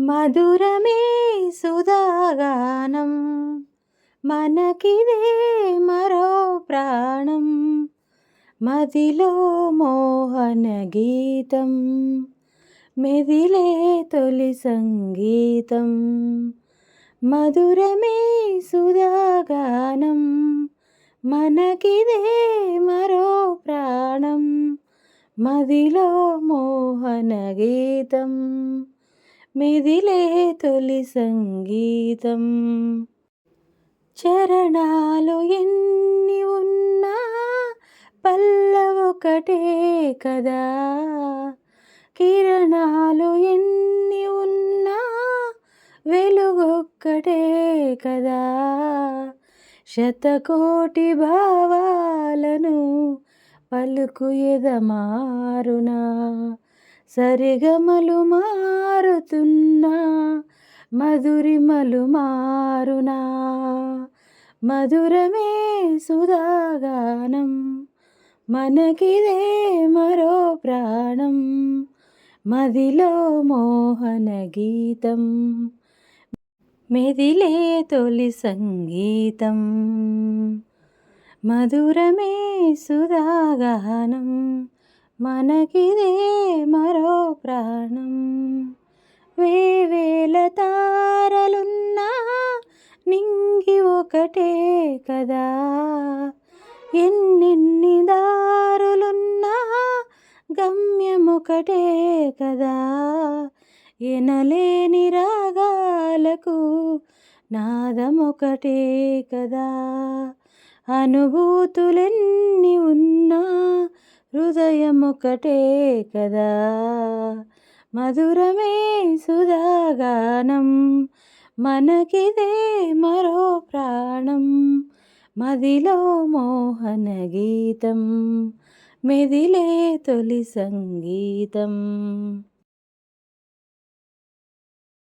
మధురమే సుధాగానం. మనకిదే మరో ప్రాణం. మదిలో మోహన గీతం. మెదిలే తొలి సంగీతం. మధురమే సుధాగానం. మనకిదే మరో ప్రాణం. మదిలో మోహన గీతం. మెదిలే తొలి సంగీతం. చరణాలు ఎన్ని ఉన్నా పల్లవొకటే కదా. కిరణాలు ఎన్ని ఉన్నా వెలుగొక్కటే కదా. శతకోటి భావాలను పలుకు ఎదమారునా. సరిగమలు మారు మారుతున్నా మధురిమలు మారునా మధురమే సుధాగానం మనకిదే మరో ప్రాణం మదిలో మోహన గీతం మెదిలే తొలి సంగీతం. మధురమే సుధాగానం మనకిదే మరో ప్రాణం. వేవేల తారలున్నా నింగి ఒకటే కదా. ఎన్నెన్ని దారులున్నా గమ్యమొకటే కదా. ఎనలేని రాగాలకు నాదమొకటే కదా. అనుభూతులెన్ని ఉన్నా హృదయమొకటే కదా. మధురమే సుధాగానం. మనకిదే మరో ప్రాణం. మదిలో మోహన గీతం. మెదిలే తొలి సంగీతం.